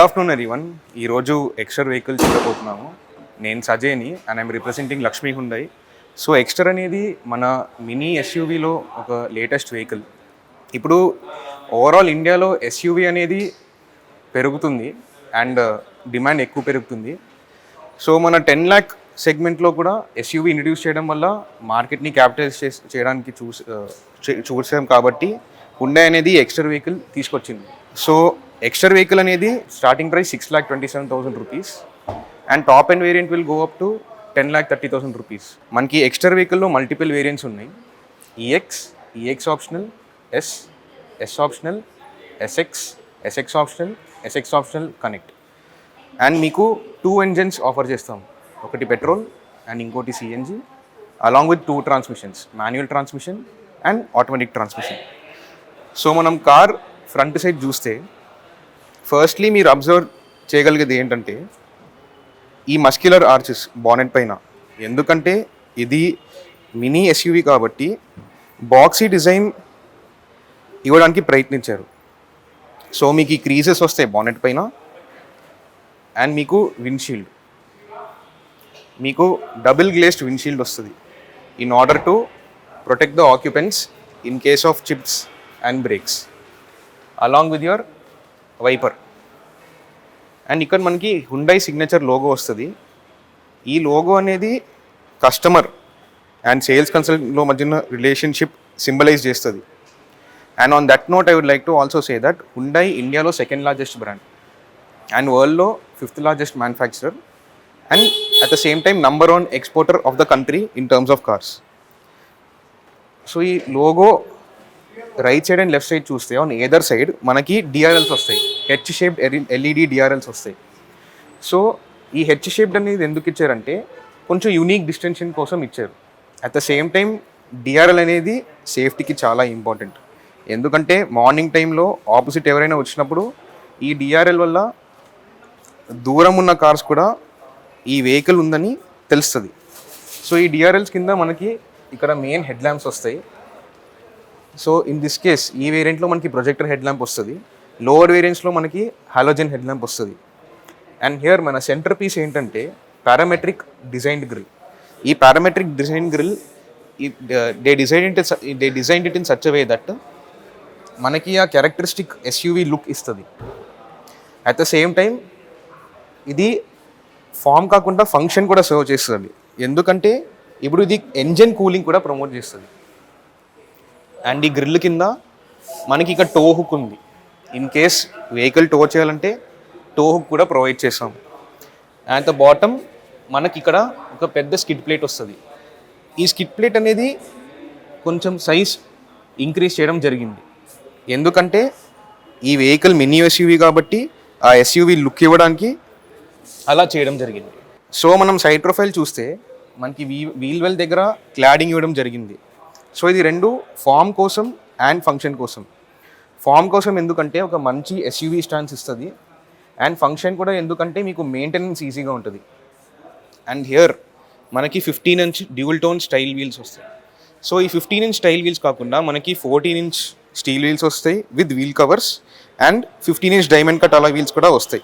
Good afternoon everyone ఈరోజు Exter vehicle చూడబోతున్నాము. నేను Sajeni and I'm representing Lakshmi Hyundai so Exter అనేది మన మినీ ఎస్యూవీలో ఒక లేటెస్ట్ వెహికల్ ఇప్పుడు ఓవరాల్ ఇండియాలో ఎస్యూవీ అనేది పెరుగుతుంది అండ్ డిమాండ్ uh, ఎక్కువ పెరుగుతుంది. సో మన టెన్ ల్యాక్ సెగ్మెంట్లో కూడా ఎస్యూవీ ఇంట్రడ్యూస్ చేయడం వల్ల మార్కెట్ని క్యాపిటలైజ్ చేయడానికి చూసి uh, చూసాం కాబట్టి హుండై అనేది ఎక్స్టర్ వెహికల్ తీసుకొచ్చింది. సో ఎక్స్టర్ వెహికల్ అనేది starting price six lakh twenty seven thousand rupees and top and variant will go up to ten lakh thirty thousand rupees మనకి ఎక్స్టర్ వెహికల్లో మల్టిపుల్ వేరియంట్స్ ఉన్నాయి. EX EX optional S S optional SX SX optional SX optional connect and మీకు two engines offer చేస్తాం. ఒకటి petrol and ఇంకోటి CNG along with two transmissions manual transmission and automatic transmission so మనం car front side చూస్తే firstly మీరు observe చేయగలిగేది ఏంటంటే ఈ మస్క్యులర్ ఆర్చెస్ బానెట్ పైన. ఎందుకంటే ఇది మినీ ఎస్యూవి కాబట్టి బాక్సీ డిజైన్ ఇవ్వడానికి ప్రయత్నించారు. సో మీకు ఈ క్రీజెస్ వస్తాయి బానెట్ పైన అండ్ మీకు విండ్షీల్డ్ మీకు డబుల్ గ్లేస్డ్ విండ్షీల్డ్ వస్తుంది. In order to protect the occupants in case of chips and breaks along with your wiper and ఇక్కడ మనకి హుండై సిగ్నేచర్ లోగో వస్తుంది. ఈ లోగో అనేది కస్టమర్ అండ్ సేల్స్ కన్సల్టెంట్లో మధ్యన రిలేషన్షిప్ సింబలైజ్ చేస్తుంది. And on that note I would like to also say that Hyundai ఇండియాలో second largest brand and వరల్డ్లో fifth largest manufacturer and at the same time number one exporter of the country in terms of cars so ఈ logo right side and left side చూస్తే on either side మనకి DRLs వస్తాయి. H shaped LED DRLs వస్తాయి. So ఈ H shaped అనేది ఎందుకు ఇచ్చారంటే కొంచెం యూనిక్ డిస్టెన్షన్ కోసం ఇచ్చారు. At the same time DRL అనేది సేఫ్టీకి చాలా ఇంపార్టెంట్ ఎందుకంటే మార్నింగ్ టైంలో ఆపోజిట్ ఎవరైనా వచ్చినప్పుడు ఈ డిఆర్ఎల్ వల్ల దూరం ఉన్న కార్స్ కూడా ఈ వెహికల్ ఉందని తెలుస్తుంది. సో ఈ డిఆర్ఎల్స్ కింద మనకి ఇక్కడ మెయిన్ హెడ్ ల్యాంప్స్ వస్తాయి. సో ఇన్ దిస్ కేస్ ఈ వేరియంట్లో మనకి ప్రొజెక్టర్ హెడ్ ల్యాంప్ వస్తుంది. లోవర్ వేరియంట్స్లో మనకి హాలోజన్ హెడ్ ల్యాంప్ వస్తుంది. అండ్ హియర్ మన సెంటర్ పీస్ ఏంటంటే పారామెట్రిక్ డిజైన్డ్ గ్రిల్ ఈ parametric design grille they design it they design it in such way that మనకి ఆ క్యారెక్టరిస్టిక్ ఎస్యూవీ లుక్ ఇస్తుంది. అట్ ద సేమ్ టైం ఇది ఫామ్ కాకుండా function కూడా సర్వ్ చేస్తుంది. ఎందుకంటే ఇప్పుడు ఇది ఎంజిన్ కూలింగ్ కూడా ప్రమోట్ చేస్తుంది. అండ్ ఈ గ్రిల్ కింద మనకి ఇక్కడ టో హుక్ ఉంది. ఇన్ కేస్ వెహికల్ టో చేయాలంటే టో కూడా ప్రొవైడ్ చేస్తాం. అండ్ ద బాటమ్ మనకి ఇక్కడ ఒక పెద్ద స్కిడ్ ప్లేట్ వస్తుంది. ఈ స్కిడ్ ప్లేట్ అనేది కొంచెం సైజ్ ఇంక్రీజ్ చేయడం జరిగింది. ఎందుకంటే ఈ వెహికల్ మినీ ఎస్యూవి కాబట్టి ఆ ఎస్యూవి లుక్ ఇవ్వడానికి అలా చేయడం జరిగింది. సో మనం సైడ్ ప్రొఫైల్ చూస్తే మనకి వీ వీల్ వెల్ దగ్గర క్లాడింగ్ ఇవ్వడం జరిగింది. సో ఇది రెండు ఫామ్ కోసం అండ్ ఫంక్షన్ కోసం. ఫామ్ కోసం ఎందుకంటే ఒక మంచి ఎస్యూవీ స్టాండ్స్ ఇస్తుంది. అండ్ ఫంక్షన్ కూడా ఎందుకంటే మీకు మెయింటెనెన్స్ ఈజీగా ఉంటుంది. అండ్ హియర్ మనకి fifteen inch dual tone style wheels వస్తాయి. సో ఈ ఫిఫ్టీన్ ఇంచ్ స్టైల్ వీల్స్ కాకుండా మనకి ఫోర్టీన్ ఇంచ్ స్టీల్ వీల్స్ వస్తాయి with wheel covers and fifteen inch diamond cut alloy wheels కూడా వస్తాయి.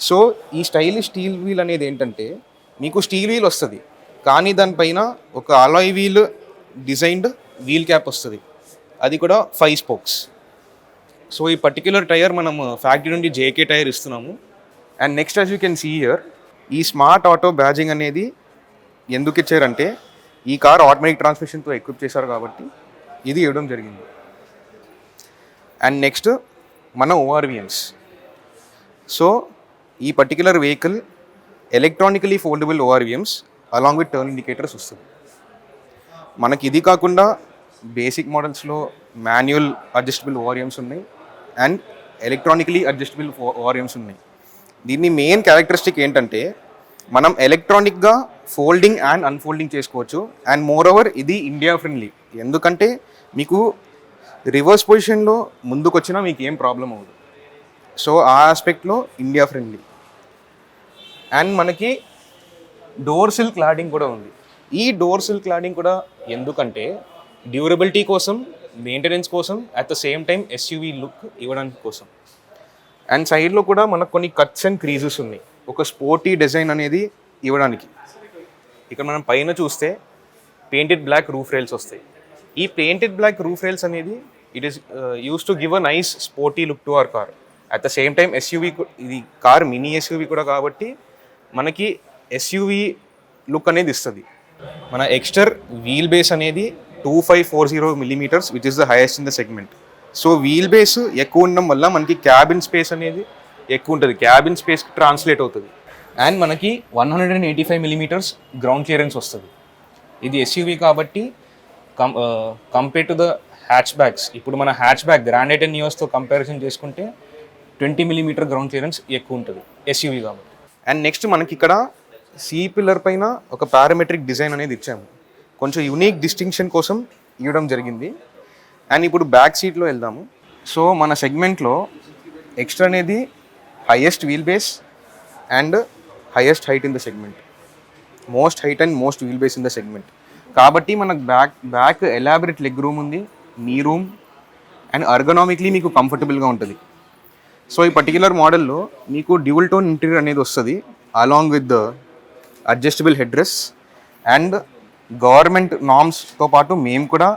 సో ఈ స్టైలిష్ స్టీల్ వీల్ అనేది ఏంటంటే మీకు స్టీల్ వీల్ వస్తుంది. కానీ దానిపైన ఒక alloy wheel designed wheel cap వస్తుంది. అది కూడా ఫైవ్ స్పోక్స్. సో ఈ పర్టిక్యులర్ టైర్ మనం ఫ్యాక్టరీ నుండి జేకే టైర్ ఇస్తున్నాము. And next as you can see here ఈ స్మార్ట్ ఆటో బ్యాజింగ్ అనేది ఎందుకు ఇచ్చారంటే ఈ కార్ ఆటోమేటిక్ ట్రాన్స్మిషన్తో ఎక్విప్ చేశారు కాబట్టి ఇది ఇవ్వడం జరిగింది. అండ్ నెక్స్ట్ మన ఓఆర్విఎమ్స్ సో ఈ particular vehicle electronically foldable ORVMs along with turn indicators వస్తుంది. మనకి ఇది కాకుండా బేసిక్ మోడల్స్లో మాన్యువల్ అడ్జస్టబుల్ ఓఆర్ఎమ్స్ ఉన్నాయి. అండ్ ఎలక్ట్రానికలీ అడ్జస్టబుల్ వారియమ్స్ ఉన్నాయి. దీన్ని మెయిన్ క్యారెక్టరిస్టిక్ ఏంటంటే మనం ఎలక్ట్రానిక్గా ఫోల్డింగ్ అండ్ అన్ఫోల్డింగ్ చేసుకోవచ్చు. అండ్ మోర్ ఓవర్ ఇది ఇండియా ఫ్రెండ్లీ. ఎందుకంటే మీకు రివర్స్ పొజిషన్లో ముందుకు వచ్చినా మీకు ఏం ప్రాబ్లం అవ్వదు. సో ఆ ఆస్పెక్ట్లో ఇండియా ఫ్రెండ్లీ. అండ్ మనకి డోర్ సిల్ క్లాడింగ్ కూడా ఉంది. ఈ డోర్ సిల్ క్లాడింగ్ కూడా ఎందుకంటే డ్యూరబిలిటీ కోసం మెయింటెనెన్స్ కోసం at the same time SUV look ఇవ్వడానికి కోసం. అండ్ సైడ్లో కూడా మనకు కొన్ని కట్స్ అండ్ క్రీజెస్ ఉన్నాయి. ఒక స్పోర్టీ డిజైన్ అనేది ఇవ్వడానికి. ఇక్కడ మనం పైన చూస్తే పెయింటెడ్ బ్లాక్ రూఫ్ రైల్స్ వస్తాయి. ఈ పెయింటెడ్ బ్లాక్ రూఫ్ రైల్స్ అనేది it is use to give a nice sporty look to our car at the same time SUV ఇది కార్ మినీ ఎస్యూవి కూడా కాబట్టి మనకి ఎస్యూవి లుక్ అనేది ఇస్తుంది. మన ఎక్స్టర్ వీల్ బేస్ అనేది two five four zero millimetres which is the highest in the segment so wheel base ఎక్కువ ఉండడం వల్ల మనకి క్యాబిన్ స్పేస్ అనేది ఎక్కువ ఉంటుంది. క్యాబిన్ స్పేస్కి ట్రాన్స్లేట్ అవుతుంది. అండ్ మనకి one hundred and eighty five millimetres ground clearance వస్తుంది. ఇది ఎస్యూవి కాబట్టి కం compare to the hatchbacks ఇప్పుడు మన హ్యాచ్ బ్యాగ్ గ్రాండ్ ఎయిట్ న్యూస్తో కంపారిజన్ చేసుకుంటే ట్వంటీ మిల్లీమీటర్ గ్రౌండ్ క్లియరెన్స్ ఎక్కువ ఉంటుంది ఎస్యూవి కాబట్టి. అండ్ నెక్స్ట్ మనకి ఇక్కడ సి పిల్లర్ పైన ఒక పారామెట్రిక్ డిజైన్ అనేది ఇచ్చాము. కొంచెం యునీక్ డిస్టింక్షన్ కోసం ఇవ్వడం జరిగింది. అండ్ ఇప్పుడు బ్యాక్ సీట్లో వెళ్దాము. సో మన సెగ్మెంట్లో ఎక్స్ట్రా అనేది highest wheel base and highest height in the segment most height and most wheel base in the segment కాబట్టి మనకు back back elaborate leg room ఉంది నీ రూమ్ అండ్ అర్గనామిక్లీ మీకు కంఫర్టబుల్గా ఉంటుంది. సో ఈ పర్టికులర్ మోడల్లో మీకు డ్యూల్ టోన్ ఇంటీరియర్ అనేది వస్తుంది along with the adjustable headrest and government నామ్స్తో పాటు మేము కూడా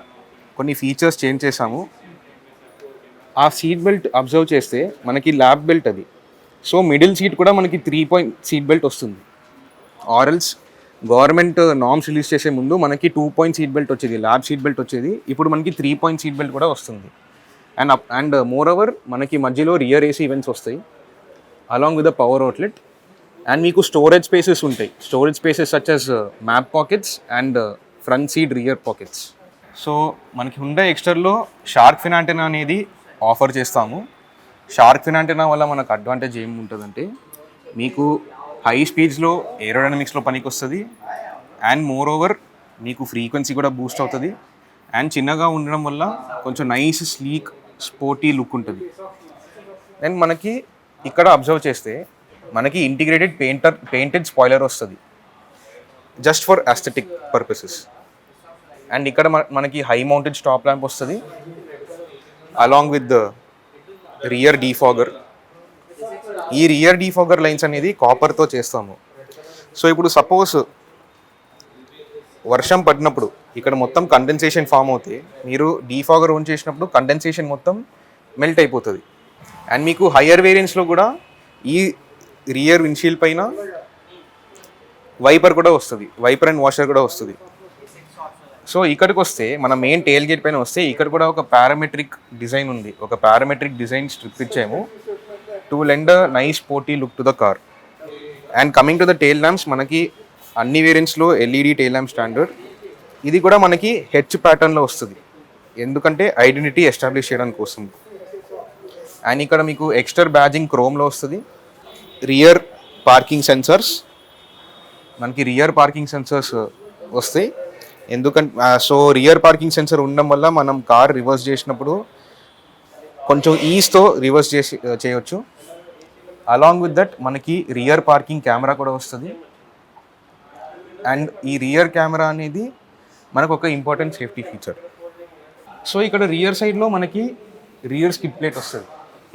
కొన్ని ఫీచర్స్ చేంజ్ చేసాము ఆ సీట్ బెల్ట్ అబ్జర్వ్ చేస్తే మనకి ల్యాబ్ బెల్ట్ అది. సో మిడిల్ సీట్ కూడా మనకి త్రీ పాయింట్ సీట్ బెల్ట్ వస్తుంది. ఆరల్స్ గవర్నమెంట్ నామ్స్ రిలీజ్ చేసే ముందు మనకి టూ పాయింట్ సీట్ బెల్ట్ వచ్చేది ల్యాబ్ సీట్ బెల్ట్ వచ్చేది. ఇప్పుడు మనకి త్రీ పాయింట్ సీట్ బెల్ట్ కూడా వస్తుంది. And up and more over మనకి మధ్యలో రియర్ ఏసీ ఈవెంట్స్ వస్తాయి. Along with the power outlet and మీకు స్టోరేజ్ స్పేసెస్ ఉంటాయి. Storage spaces such as map pockets and front seat rear pockets so మనకి Hyundai ఎక్స్టర్లో shark fin antenna అనేది offer చేస్తాము. Shark ఫినాంటెనా వల్ల మనకు అడ్వాంటేజ్ ఏముంటుందంటే మీకు హై స్పీడ్స్లో ఏరోడైనమిక్స్లో పనికి వస్తుంది. అండ్ మోర్ ఓవర్ మీకు ఫ్రీక్వెన్సీ కూడా బూస్ట్ అవుతుంది. అండ్ చిన్నగా ఉండడం వల్ల కొంచెం నైస్ స్లీక్ స్పోర్టీ లుక్ ఉంటుంది. అండ్ మనకి ఇక్కడ అబ్జర్వ్ చేస్తే మనకి ఇంటిగ్రేటెడ్ పెయింటర్ పెయింటెడ్ స్పాయిలర్ వస్తుంది. Just for aesthetic purposes and ఇక్కడ మన- మనకి హై మౌంటెడ్ స్టాప్ ల్యాంప్ వస్తుంది. Along with the rear defogger ఈ రియర్ డీఫాగర్ లైన్స్ అనేది కాపర్తో చేస్తాము. సో ఇప్పుడు సపోజ్ వర్షం పడినప్పుడు ఇక్కడ మొత్తం కండెన్సేషన్ ఫామ్ అవుతాయి మీరు డీఫాగర్ ఆన్ చేసినప్పుడు కండెన్సేషన్ మొత్తం మెల్ట్ అయిపోతుంది. అండ్ మీకు హయ్యర్ వేరియంట్స్లో కూడా ఈ రియర్ విండ్షీల్డ్ పైన వైపర్ కూడా వస్తుంది. వైపర్ అండ్ వాషర్ కూడా వస్తుంది. సో ఇక్కడికి వస్తే మన మెయిన్ టేల్ గేట్ పైన వస్తే ఇక్కడ కూడా ఒక పారామెట్రిక్ డిజైన్ ఉంది. ఒక పారామెట్రిక్ డిజైన్ స్ట్రిప్ ఇచ్చాము. To lend nice sporty look to the car and coming to the tail lamps మనకి అన్ని వేరియంట్స్లో ఎల్ఈడి టేల్ ల్యాంప్ స్టాండర్డ్ ఇది కూడా మనకి హెచ్ ప్యాటర్న్లో వస్తుంది. ఎందుకంటే ఐడెంటిటీ ఎస్టాబ్లిష్ చేయడానికి కోసం. అండ్ ఇక్కడ మీకు ఎక్స్టర్ బ్యాజింగ్ క్రోమ్లో వస్తుంది. రియర్ పార్కింగ్ సెన్సర్స్ మనకి రియర్ పార్కింగ్ సెన్సర్స్ వస్తాయి ఎందుకంటే సో రియర్ పార్కింగ్ సెన్సర్ ఉండడం వల్ల మనం కార్ రివర్స్ చేసినప్పుడు కొంచెం ఈజ్తో రివర్స్ చేసి చేయొచ్చు. అలాంగ్ విత్ దట్ మనకి రియర్ పార్కింగ్ కెమెరా కూడా వస్తుంది. అండ్ ఈ రియర్ కెమెరా అనేది మనకు ఒక ఇంపార్టెంట్ సేఫ్టీ ఫీచర్ సో ఇక్కడ రియర్ సైడ్లో మనకి రియర్ స్కిప్ ప్లేట్ వస్తుంది.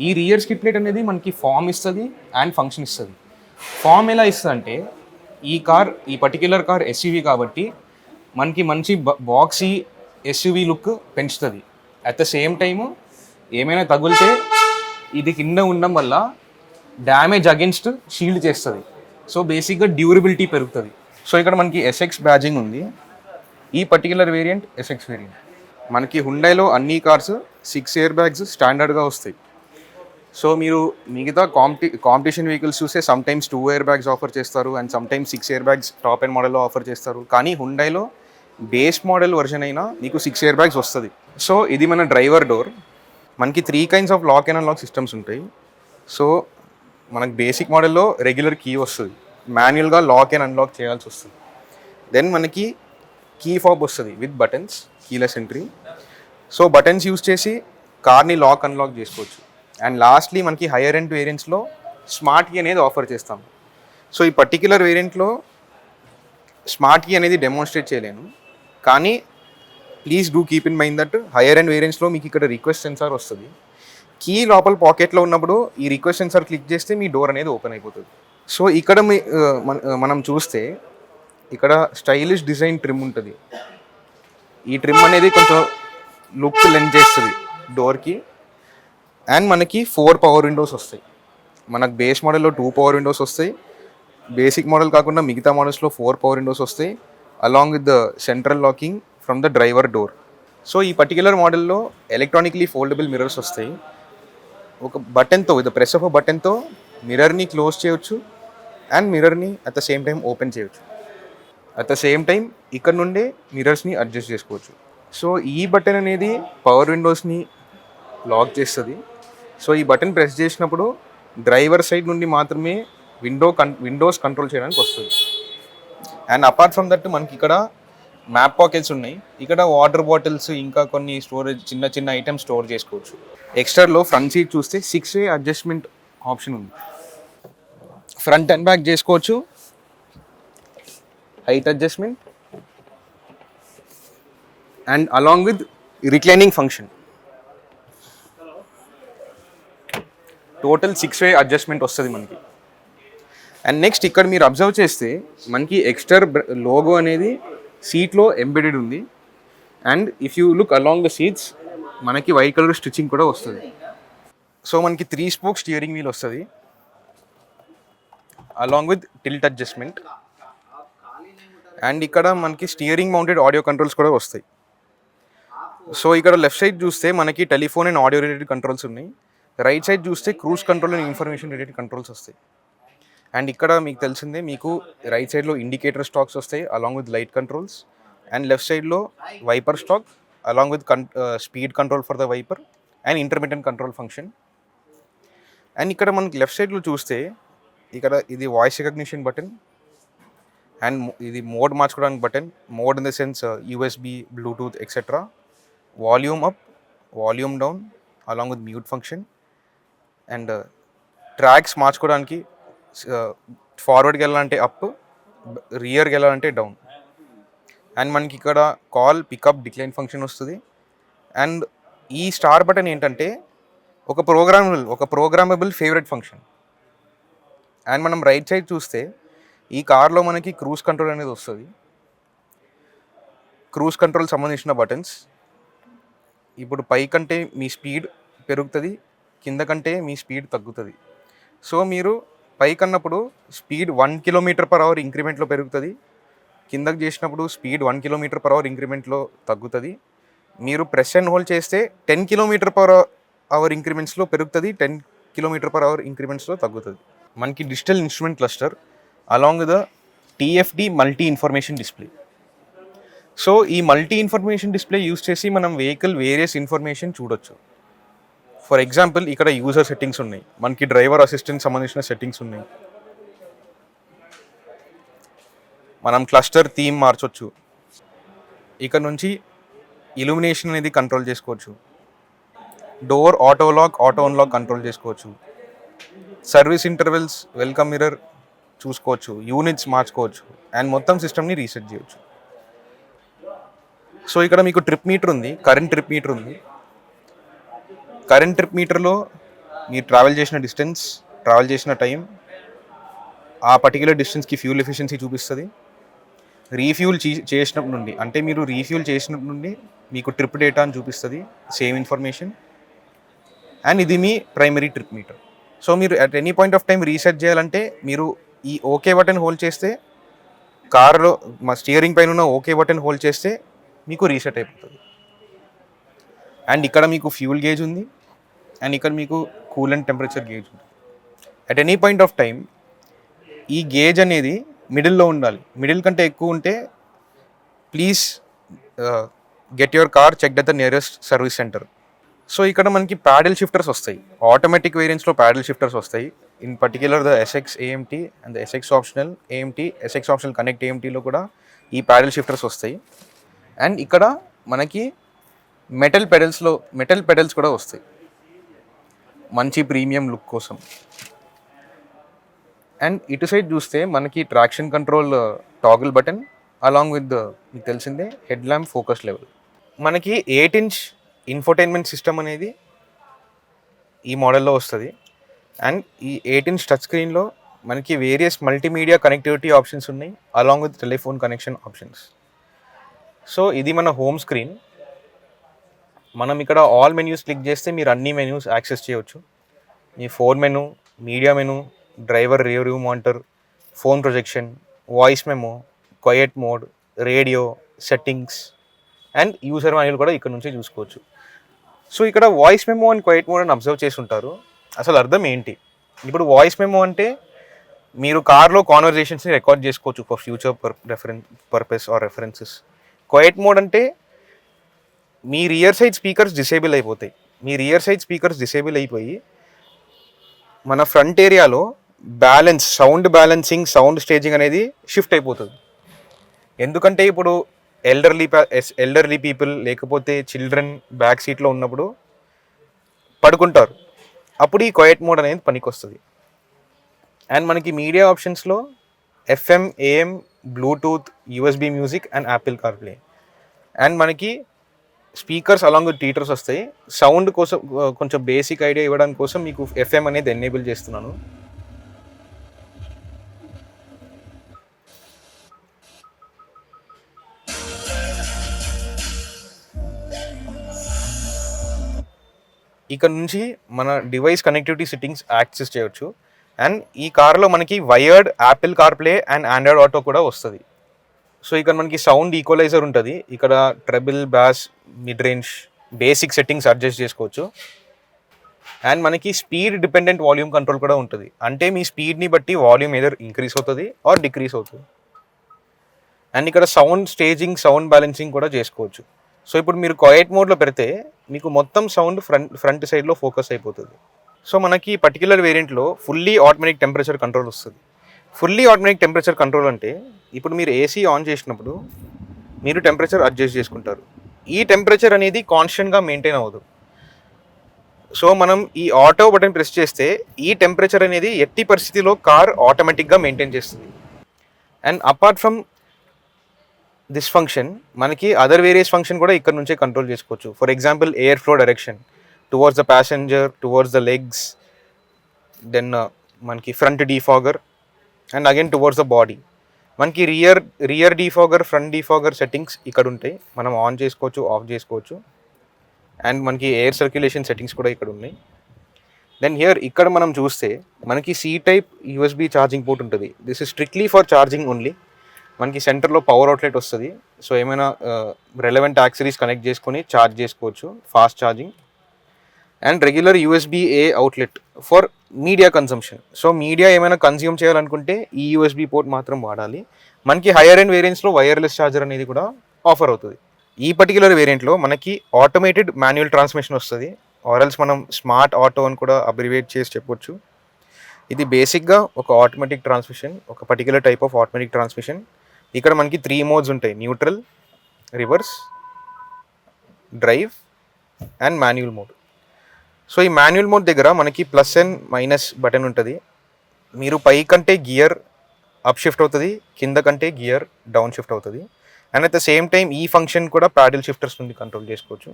ఈ రియర్ స్కిప్ అనేది మనకి ఫామ్ ఇస్తుంది అండ్ ఫంక్షన్ ఇస్తుంది. ఫామ్ ఎలా ఇస్తుంది అంటే ఈ కార్ ఈ పర్టిక్యులర్ కార్ ఎస్యూవి కాబట్టి మనకి మంచి బాక్సీ ఎస్యూవి లుక్ పెంచుతుంది. అట్ ద సేమ్ టైము ఏమైనా తగిలితే ఇది కింద ఉండడం వల్ల డ్యామేజ్ అగెన్స్ట్ షీల్డ్ చేస్తుంది. సో బేసిక్గా డ్యూరబిలిటీ పెరుగుతుంది. సో ఇక్కడ మనకి ఎస్ఎక్స్ బ్యాజింగ్ ఉంది. ఈ పర్టికులర్ వేరియంట్ ఎస్ఎక్స్ వేరియంట్ మనకి హుండైలో అన్ని కార్స్ సిక్స్ ఇయర్ బ్యాగ్స్ స్టాండర్డ్గా వస్తాయి. సో మీరు మిగతా కాంపిటీ కాంపిటీషన్ వెహికల్స్ చూస్తే sometimes two airbags offer చేస్తారు and sometimes six airbags top and మోడల్లో ఆఫర్ చేస్తారు. కానీ హుండైలో బేస్ మోడల్ వర్జన్ అయినా మీకు సిక్స్ ఇయర్ బ్యాగ్స్ వస్తుంది. సో ఇది మన డ్రైవర్ డోర్ మనకి three kinds of lock and unlock systems ఉంటాయి. సో మనకు బేసిక్ మోడల్లో రెగ్యులర్ కీ వస్తుంది. మాన్యువల్గా లాక్ అండ్ అన్లాక్ చేయాల్సి వస్తుంది. దెన్ మనకి కీ ఫాబ్ వస్తుంది with buttons keyless entry so buttons use చేసి కార్ని లాక్ అన్లాక్ చేసుకోవచ్చు. అండ్ లాస్ట్లీ మనకి హైయర్ ఎండ్ వేరియంట్స్లో స్మార్ట్ కీ అనేది ఆఫర్ చేస్తాం. సో ఈ పర్టిక్యులర్ వేరియంట్లో స్మార్ట్ కీ అనేది డెమోన్స్ట్రేట్ చేయలేను. కానీ please do keep in mind that higher and వేరియంట్స్లో మీకు ఇక్కడ రిక్వెస్ట్ సెన్సార్ వస్తుంది. కీ లోపల పాకెట్లో ఉన్నప్పుడు ఈ రిక్వెస్ట్ సెన్సార్ క్లిక్ చేస్తే మీ డోర్ అనేది ఓపెన్ అయిపోతుంది. సో ఇక్కడ మీ మనం చూస్తే ఇక్కడ స్టైలిష్ డిజైన్ ట్రిమ్ ఉంటుంది. ఈ ట్రిమ్ అనేది కొంచెం లుక్ లెంజ్ చేస్తుంది డోర్కి అండ్ మనకి ఫోర్ పవర్ విండోస్ వస్తాయి. మనకు బేస్ మోడల్లో టూ పవర్ విండోస్ వస్తాయి. బేసిక్ మోడల్ కాకుండా మిగతా మోడల్స్లో ఫోర్ పవర్ విండోస్ వస్తాయి. Along with the central locking from the driver door so ఈ పర్టికులర్ మోడల్లో ఎలక్ట్రానిక్లీ ఫోల్డబుల్ మిర్రర్స్ వస్తాయి. ఒక బటన్తో విత్ ప్రెస్ ఆఫ్ బటన్తో మిర్రర్ని క్లోజ్ చేయొచ్చు. And మిర్రర్ని at the same time open చేయొచ్చు. అట్ ద సేమ్ టైం ఇక్కడ నుండే మిర్రర్స్ని అడ్జస్ట్ చేసుకోవచ్చు. సో ఈ బటన్ అనేది పవర్ విండోస్ని లాక్ చేస్తుంది. సో ఈ బటన్ ప్రెస్ చేసినప్పుడు డ్రైవర్ సైడ్ నుండి మాత్రమే విండో కన్ విండోస్ కంట్రోల్ చేయడానికి వస్తుంది. అండ్ అపార్ట్ ఫ్రమ్ దట్ మనకి ఇక్కడ మ్యాప్ పాకెట్స్ ఉన్నాయి. ఇక్కడ వాటర్ బాటిల్స్ ఇంకా కొన్ని స్టోరేజ్ చిన్న చిన్న ఐటమ్స్ స్టోర్ చేసుకోవచ్చు. ఎక్స్ట్రాలో ఫ్రంట్ సీట్ చూస్తే సిక్స్ వే అడ్జస్ట్మెంట్ ఆప్షన్ ఉంది. ఫ్రంట్ అండ్ బ్యాక్ చేసుకోవచ్చు. Height adjustment and along with reclining function total six way adjustment వస్తుంది మనకి. అండ్ నెక్స్ట్ ఇక్కడ మీరు అబ్జర్వ్ చేస్తే మనకి ఎక్స్టర్ లోగో అనేది సీట్లో ఎంబెడెడ్ ఉంది. And if you look along the seats మనకి వైట్ కలర్ స్టిచ్చింగ్ కూడా వస్తుంది. సో మనకి త్రీ స్పోక్ స్టియరింగ్ వీల్ వస్తుంది. Along with tilt adjustment and ఇక్కడ మనకి స్టియరింగ్ మౌంటెడ్ ఆడియో కంట్రోల్స్ కూడా వస్తాయి. సో ఇక్కడ లెఫ్ట్ సైడ్ చూస్తే మనకి telephone and audio related controls ఉన్నాయి. రైట్ సైడ్ చూస్తే cruise control and information related controls వస్తాయి. అండ్ ఇక్కడ మీకు తెలిసిందే మీకు రైట్ సైడ్లో ఇండికేటర్ స్టాక్స్ వస్తాయి along with light controls. And left సైడ్లో wiper stalk along with con speed control for the wiper and intermediate control function. And ఇక్కడ మనకి లెఫ్ట్ సైడ్లో చూస్తే ఇక్కడ ఇది వాయిస్ రికగ్నిషన్ బటన్ అండ్ ఇది మోడ్ మార్చుకోవడానికి button mode in the sense USB Bluetooth etcetera. Volume up volume down along with mute function. And tracks మార్చుకోవడానికి ఫార్వర్డ్కి వెళ్ళాలంటే అప్ రియర్కి వెళ్ళాలంటే డౌన్ అండ్ మనకి ఇక్కడ కాల్ పికప్ డిక్లైన్ ఫంక్షన్ వస్తుంది. అండ్ ఈ స్టార్ బటన్ ఏంటంటే ఒక ప్రోగ్రామబుల్ ఒక ప్రోగ్రామబుల్ ఫేవరెట్ ఫంక్షన్ అండ్ మనం రైట్ సైడ్ చూస్తే ఈ కార్లో మనకి క్రూజ్ కంట్రోల్ అనేది వస్తుంది. క్రూజ్ కంట్రోల్ సంబంధించిన బటన్స్ ఇప్పుడు పై కంటే మీ స్పీడ్ పెరుగుతుంది. కింద కంటే మీ స్పీడ్ తగ్గుతుంది. సో మీరు పైకి అన్నప్పుడు speed one kilometre per hour ఇంక్రిమెంట్లో పెరుగుతుంది. కిందకి చేసినప్పుడు speed one kilometre per hour ఇంక్రిమెంట్లో తగ్గుతుంది. మీరు ప్రెస్ అండ్ హోల్డ్ చేస్తే టెన్ కిలోమీటర్ పర్ అవర్ ఇంక్రిమెంట్స్లో పెరుగుతుంది టెన్ కిలోమీటర్ పర్ అవర్ ఇంక్రిమెంట్స్లో తగ్గుతుంది. మనకి digital instrument cluster along the TFD multi information display. So ఈ మల్టీ ఇన్ఫర్మేషన్ డిస్ప్లే యూస్ చేసి మనం వెహికల్ వేరియస్ ఇన్ఫర్మేషన్ చూడొచ్చు. ఫర్ ఎగ్జాంపుల్ ఇక్కడ యూజర్ సెట్టింగ్స్ ఉన్నాయి. మనకి డ్రైవర్ అసిస్టెంట్ సంబంధించిన సెట్టింగ్స్ ఉన్నాయి. మనం క్లస్టర్ థీమ్ మార్చొచ్చు. ఇక్కడ నుంచి ఇల్యూమినేషన్ అనేది కంట్రోల్ చేసుకోవచ్చు. Door auto lock auto unlock control చేసుకోవచ్చు. సర్వీస్ ఇంటర్వెల్స్ వెల్కమ్ మిర్రర్ చూసుకోవచ్చు. యూనిట్స్ మార్చుకోవచ్చు. అండ్ మొత్తం సిస్టమ్ని రీసెట్ చేయవచ్చు సో ఇక్కడ మీకు ట్రిప్ మీటర్ ఉంది. కరెంట్ ట్రిప్ మీటర్ ఉంది. కరెంట్ ట్రిప్ మీటర్లో మీరు ట్రావెల్ చేసిన డిస్టెన్స్ ట్రావెల్ చేసిన టైం ఆ పర్టికులర్ డిస్టెన్స్కి ఫ్యూల్ ఎఫిషియన్సీ చూపిస్తుంది. రీఫ్యూల్ చేసినప్పటి నుండి అంటే మీరు రీఫ్యూల్ చేసినప్పటి నుండి మీకు ట్రిప్ డేటా అని చూపిస్తుంది సేమ్ ఇన్ఫర్మేషన్ అండ్ ఇది మీ ప్రైమరీ ట్రిప్ మీటర్ సో మీరు at any point of time reset చేయాలంటే మీరు ఈ ఓకే బటన్ హోల్డ్ చేస్తే కారులో మా స్టియరింగ్ పైన ఉన్న ఓకే బటన్ హోల్డ్ చేస్తే మీకు రీసెట్ అయిపోతుంది. అండ్ ఇక్కడ మీకు ఫ్యూల్ గేజ్ ఉంది. అండ్ ఇక్కడ మీకు కూల్ అండ్ టెంపరేచర్ గేజ్ ఉంటుంది. At any point of time ఈ గేజ్ అనేది మిడిల్లో ఉండాలి. మిడిల్ కంటే ఎక్కువ ఉంటే please get your car check the nearest service centre so ఇక్కడ మనకి ప్యాడిల్ షిఫ్టర్స్ వస్తాయి. ఆటోమేటిక్ వేరియంట్స్లో ప్యాడల్ షిఫ్టర్స్ వస్తాయి. In particular the SX AMT and the SX optional AMT SX optional connect ఏఎంటీలో కూడా ఈ ప్యాడల్ షిఫ్టర్స్ వస్తాయి. అండ్ ఇక్కడ మనకి మెటల్ పెడల్స్లో మెటల్ పెడల్స్ కూడా వస్తాయి. మంచి ప్రీమియం లుక్ కోసం. అండ్ ఇటు సైడ్ చూస్తే మనకి traction control toggle button along with మీకు తెలిసిందే హెడ్ ల్యాంప్ ఫోకస్ లెవెల్. మనకి ఎయిట్ ఇంచ్ ఇన్ఫోటైన్మెంట్ సిస్టమ్ అనేది ఈ మోడల్లో వస్తుంది. అండ్ ఈ ఎయిట్ ఇంచ్ టచ్ స్క్రీన్లో మనకి వేరియస్ మల్టీమీడియా కనెక్టివిటీ ఆప్షన్స్ ఉన్నాయి along with telephone connection options. So ఇది మన హోమ్ స్క్రీన్. మనం ఇక్కడ ఆల్ మెన్యూస్ క్లిక్ చేస్తే మీరు అన్ని మెన్యూస్ యాక్సెస్ చేయవచ్చు. మీ phone menu media menu driver review monitor phone projection voice memo quiet mode radio settings and user manual కూడా ఇక్కడ నుంచి చూసుకోవచ్చు. సో ఇక్కడ voice memo and quiet mode అని అబ్జర్వ్ చేసి ఉంటారు అసలు అర్థం ఏంటి? ఇప్పుడు వాయిస్ మెమో అంటే మీరు కార్లో కాన్వర్జేషన్స్ని రికార్డ్ చేసుకోవచ్చు for future per referen purpose or references quiet mode అంటే మీ రియర్ సైడ్ స్పీకర్స్ డిసేబుల్ అయిపోతాయి. మీ రియర్ సైడ్ స్పీకర్స్ డిసేబుల్ అయిపోయి మన ఫ్రంట్ ఏరియాలో balance sound balancing sound staging అనేది షిఫ్ట్ అయిపోతుంది. ఎందుకంటే ఇప్పుడు ఎల్డర్లీ ఎల్డర్లీ పీపుల్ లేకపోతే చిల్డ్రన్ బ్యాక్ సీట్లో ఉన్నప్పుడు పడుకుంటారు. అప్పుడు ఈ క్వయట్ మోడ్ అనేది పనికి వస్తుంది అండ్ మనకి మీడియా ఆప్షన్స్లో FM AM Bluetooth USB music and Apple CarPlay and మనకి స్పీకర్స్ అలాంగ్ విత్ టీటర్స్ వస్తాయి. సౌండ్ కోసం కొంచెం బేసిక్ ఐడియా ఇవ్వడానికి కోసం మీకు ఎఫ్ఎం అనేది ఎనేబుల్ చేస్తున్నాను. ఇక్కడ నుంచి మన డివైస్ కనెక్టివిటీ సెట్టింగ్స్ యాక్సెస్ చేయొచ్చు. అండ్ ఈ కార్లో మనకి wired Apple CarPlay and Android Auto కూడా వస్తుంది. సో ఇక్కడ మనకి సౌండ్ ఈక్వలైజర్ ఉంటుంది. ఇక్కడ treble bass mid range basic settings adjust చేసుకోవచ్చు. అండ్ మనకి స్పీడ్ డిపెండెంట్ వాల్యూమ్ కంట్రోల్ కూడా ఉంటుంది. అంటే మీ స్పీడ్ని బట్టి వాల్యూమ్ ఏదో ఇంక్రీస్ అవుతుంది ఆర్ డిక్రీస్ అవుతుంది. అండ్ ఇక్కడ సౌండ్ స్టేజింగ్ సౌండ్ బ్యాలెన్సింగ్ కూడా చేసుకోవచ్చు. సో ఇప్పుడు మీరు క్వైట్ మోడ్లో పెడితే మీకు మొత్తం సౌండ్ ఫ్రంట్ ఫ్రంట్ సైడ్లో ఫోకస్ అయిపోతుంది. సో మనకి పర్టికులర్ వేరియంట్లో ఫుల్లీ ఆటోమేటిక్ టెంపరేచర్ కంట్రోల్ వస్తుంది. ఫుల్లీ ఆటోమేటిక్ టెంపరేచర్ కంట్రోల్ అంటే ఇప్పుడు మీరు ఏసీ ఆన్ చేసినప్పుడు మీరు టెంపరేచర్ అడ్జస్ట్ చేసుకుంటారు. ఈ టెంపరేచర్ అనేది కాన్స్టెంట్గా మెయింటైన్ అవ్వదు. సో మనం ఈ ఆటో బటన్ ప్రెస్ చేస్తే ఈ టెంపరేచర్ అనేది ఎట్టి పరిస్థితిలో కార్ ఆటోమేటిక్గా మెయింటైన్ చేస్తుంది. And apart from this function మనకి అదర్ వేరియస్ ఫంక్షన్ కూడా ఇక్కడ నుంచే కంట్రోల్ చేసుకోవచ్చు. For example air flow direction towards the passenger towards the legs then మనకి front defogger and again towards the body మనకి rear rear defogger front defogger settings ఇక్కడ ఉంటాయి మనం ఆన్ చేసుకోవచ్చు ఆఫ్ చేసుకోవచ్చు. అండ్ మనకి ఎయిర్ సర్క్యులేషన్ సెట్టింగ్స్ కూడా ఇక్కడ ఉన్నాయి దెన్ హియర్ ఇక్కడ మనం చూస్తే మనకి C type USB charging port ఉంటుంది. This is strictly for charging only మనకి సెంటర్లో పవర్ అవుట్లెట్ వస్తుంది. సో ఏమైనా రెలవెంట్ యాక్సరీస్ కనెక్ట్ చేసుకొని ఛార్జ్ చేసుకోవచ్చు. Fast charging and regular USB A outlet for media consumption so media ఏమైనా కన్స్యూమ్ చేయాలనుకుంటే ఈ యూఎస్బి పోర్ట్ మాత్రం వాడాలి. మనకి హైయర్ అండ్ వేరియంట్స్లో వైర్లెస్ ఛార్జర్ అనేది కూడా ఆఫర్ అవుతుంది. ఈ పర్టికులర్ వేరియంట్లో మనకి ఆటోమేటెడ్ మాన్యువల్ ట్రాన్స్మిషన్ వస్తుంది. ఆర్ఎల్స్ మనం స్మార్ట్ ఆటో అని కూడా అబ్రివేట్ చేసి చెప్పొచ్చు. ఇది బేసిక్గా ఒక ఆటోమేటిక్ ట్రాన్స్మిషన్ ఒక particular type of automatic transmission ఇక్కడ మనకి త్రీ మోడ్స్ ఉంటాయి. Neutral reverse drive and manual mode so ఈ మాన్యువల్ మోడ్ దగ్గర మనకి ప్లస్ అండ్ మైనస్ బటన్ ఉంటుంది. మీరు పై కంటే గియర్ అప్ షిఫ్ట్ అవుతుంది కింద కంటే గియర్ డౌన్ షిఫ్ట్ అవుతుంది. And at the same time ఈ ఫంక్షన్ కూడా ప్యాడిల్ షిఫ్టర్స్ నుండి కంట్రోల్ చేసుకోవచ్చు.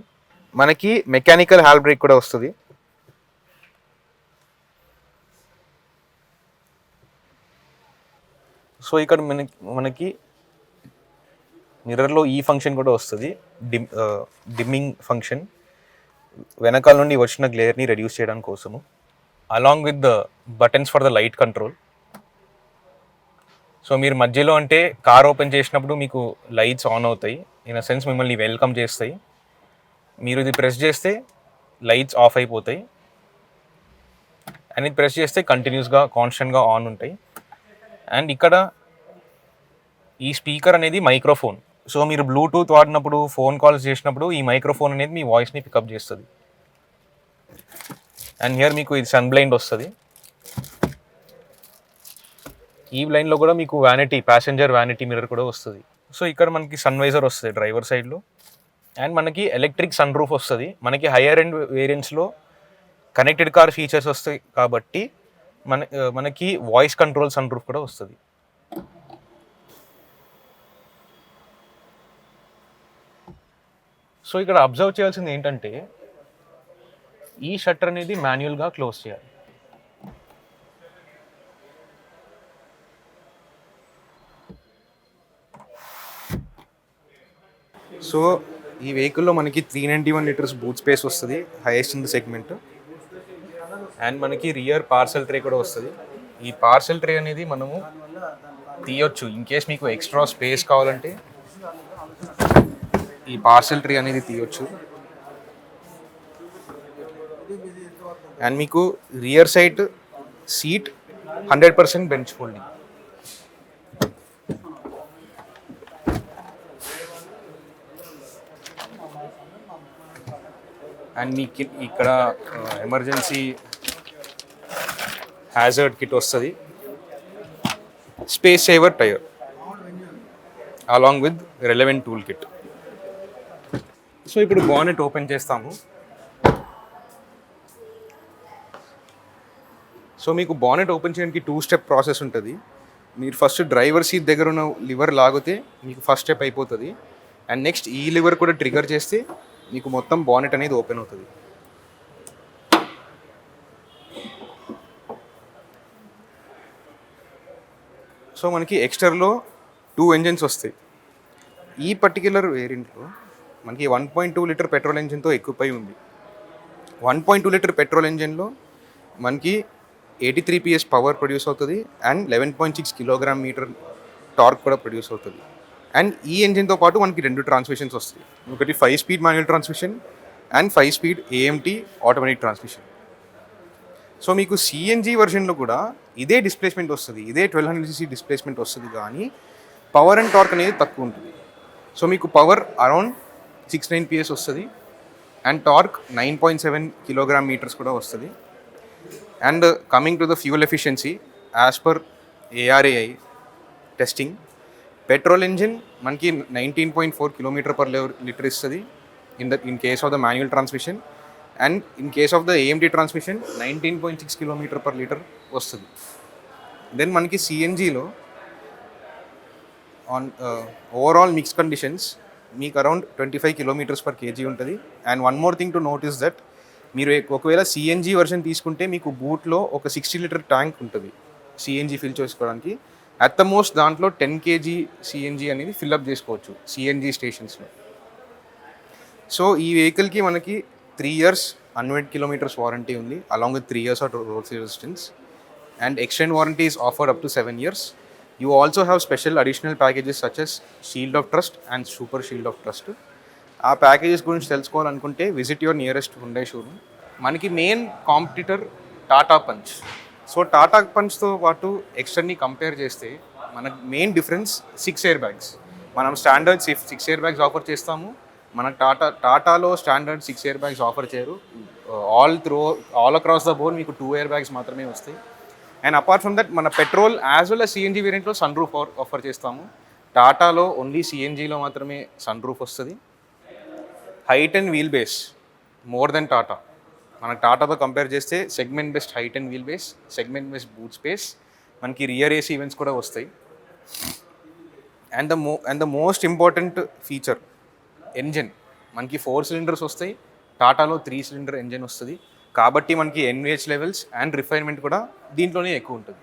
మనకి మెకానికల్ హ్యాల్ బ్రేక్ కూడా వస్తుంది. సో ఇక్కడ మనకి మనకి మిర్రర్లో ఈ ఫంక్షన్ కూడా వస్తుంది. Dim dimming function. వెనకాల నుండి వచ్చిన గ్లేయర్ని రెడ్యూస్ చేయడం కోసము along with the buttons for the light control so మీరు మధ్యలో అంటే కార్ ఓపెన్ చేసినప్పుడు మీకు లైట్స్ ఆన్ అవుతాయి. ఇన్ అ సెన్స్ మిమ్మల్ని వెల్కమ్ చేస్తాయి. మీరు ఇది ప్రెస్ చేస్తే లైట్స్ ఆఫ్ అయిపోతాయి. అండ్ ఇది ప్రెస్ చేస్తే కంటిన్యూస్గా కాన్స్టెంట్గా ఆన్ ఉంటాయి. అండ్ ఇక్కడ ఈ స్పీకర్ అనేది మైక్రోఫోన్ సో మీరు బ్లూటూత్ వాడినప్పుడు ఫోన్ కాల్స్ చేసినప్పుడు ఈ మైక్రోఫోన్ అనేది మీ వాయిస్ని పికప్ చేస్తుంది. అండ్ హియర్ మీకు ఇది సన్ బ్లైండ్ వస్తుంది. ఈ బ్లైండ్లో కూడా మీకు వ్యానిటీ ప్యాసింజర్ వ్యానిటీ మిర్రర్ కూడా వస్తుంది. సో ఇక్కడ మనకి సన్ వైజర్ వస్తుంది డ్రైవర్ సైడ్లో అండ్ మనకి ఎలక్ట్రిక్ సన్ రూఫ్ వస్తుంది. మనకి హయ్యర్ ఎండ్ వేరియంట్స్లో కనెక్టెడ్ కార్ ఫీచర్స్ వస్తాయి కాబట్టి మన మనకి వాయిస్ కంట్రోల్ సన్ రూఫ్ కూడా వస్తుంది. సో ఇక్కడ అబ్జర్వ్ చేయాల్సింది ఏంటంటే ఈ షట్టర్ అనేది మాన్యువల్గా క్లోజ్ చేయాలి. సో ఈ వెహికల్లో మనకి three ninety one litres boot space వస్తుంది highest in the segment and మనకి రియర్ పార్సల్ ట్రే కూడా వస్తుంది. ఈ పార్సల్ ట్రే అనేది మనము తీయొచ్చు. ఇన్ కేస్ మీకు ఎక్స్ట్రా స్పేస్ కావాలంటే ఈ పార్సల్ ట్రీ అనేది తీయొచ్చు. అండ్ మీకు rear side seat hundred percent bench folding. And మీకు ఇక్కడ ఎమర్జెన్సీ హ్యాజర్డ్ కిట్ వస్తుంది. Space saver tyre along with relevant tool kit so ఇప్పుడు బానెట్ ఓపెన్ చేస్తాము. సో మీకు బానెట్ ఓపెన్ చేయడానికి టూ స్టెప్ ప్రాసెస్ ఉంటుంది. మీరు ఫస్ట్ డ్రైవర్ సీట్ దగ్గర ఉన్న లివర్ లాగితే మీకు ఫస్ట్ స్టెప్ అయిపోతుంది. అండ్ నెక్స్ట్ ఈ లివర్ కూడా ట్రిగర్ చేస్తే మీకు మొత్తం బానెట్ అనేది ఓపెన్ అవుతుంది. సో మనకి ఎక్స్టర్లో టూ ఇంజన్స్ వస్తాయి. ఈ పర్టిక్యులర్ వేరియంట్లో మనకి one point two litre petrol ఇంజిన్తో ఎక్కువై ఉంది. One point two litre petrol ఇంజిన్లో మనకి eighty three PS power produce అవుతుంది and eleven point six kilogram metre torque కూడా ప్రొడ్యూస్ అవుతుంది. అండ్ ఈ ఇంజిన్తో పాటు మనకి రెండు ట్రాన్స్మిషన్స్ వస్తాయి. ఒకటి five speed manual transmission and five speed AMT automatic transmission so మీకు సిఎన్జి వర్షన్లో కూడా ఇదే డిస్ప్లేస్మెంట్ వస్తుంది ఇదే ట్వెల్వ్ హండ్రెడ్ సీసీ డిస్ప్లేస్మెంట్ వస్తుంది కానీ పవర్ అండ్ టార్క్ అనేది తక్కువ ఉంటుంది. సో మీకు power around six nine PS వస్తుంది. And torque nine point seven kilogram metres కూడా వస్తుంది. And coming to the fuel efficiency as per ARAI testing petrol engine మనకి nineteen point four kilometre per litre ఇస్తుంది. In the in case of the manual transmission and in case of the AMT transmission nineteen point six kilometre per litre వస్తుంది. Then మనకి సిఎన్జిలో on overall mix conditions మీకు around twenty five kilometres per KG ఉంటుంది. And one more thing to notice that మీరు ఒకవేళ CNG version తీసుకుంటే మీకు బూట్లో ఒక సిక్స్టీ లీటర్ ట్యాంక్ ఉంటుంది సిఎన్జి ఫిల్ చేసుకోవడానికి. అట్ ద మోస్ట్ దాంట్లో టెన్ కేజీ సిఎన్జి అనేది ఫిల్అప్ చేసుకోవచ్చు సిఎన్జి స్టేషన్స్లో సో ఈ వెహికల్కి మనకి three years hundred kilometres warranty ఉంది. Along with three years of road resistance and extend warranty is offered up to seven years you also have special additional packages such as shield of trust and super shield of trust ఆ packages గురించి తెలుసుకోవాలనుకుంటే visit your nearest Hyundai showroom మనకి main competitor Tata Punch so Tata పంచ్తో పాటు ఎక్స్టర్ని compare చేస్తే మన main difference six air bags మనం standard six air bags offer చేస్తాము. మన టాటా టాటాలో standard six air bags offer చేయరు all through all across the board మీకు టూ ఎయిర్ బ్యాగ్స్ మాత్రమే వస్తాయి. అండ్ అపార్ట్ ఫ్రమ్ దట్ మన petrol as well as CNG వేరియంట్లో sun roof offer చేస్తాము. టాటాలో ఓన్లీ సిఎన్జీలో మాత్రమే సన్ రూఫ్ వస్తుంది. Height and wheelbase more than Tata మన టాటాతో కంపేర్ చేస్తే segment best height and wheelbase segment best boot space మనకి రియర్ ఏసీ ఈవెంట్స్ కూడా వస్తాయి. And the mo and the most important feature engine మనకి ఫోర్ సిలిండర్స్ వస్తాయి. టాటాలో త్రీ సిలిండర్ ఎంజిన్ వస్తుంది. కాబట్టి మనకి ఎన్విహెచ్ లెవెల్స్ అండ్ రిఫైన్మెంట్ కూడా దీంట్లోనే ఎక్కువ ఉంటుంది.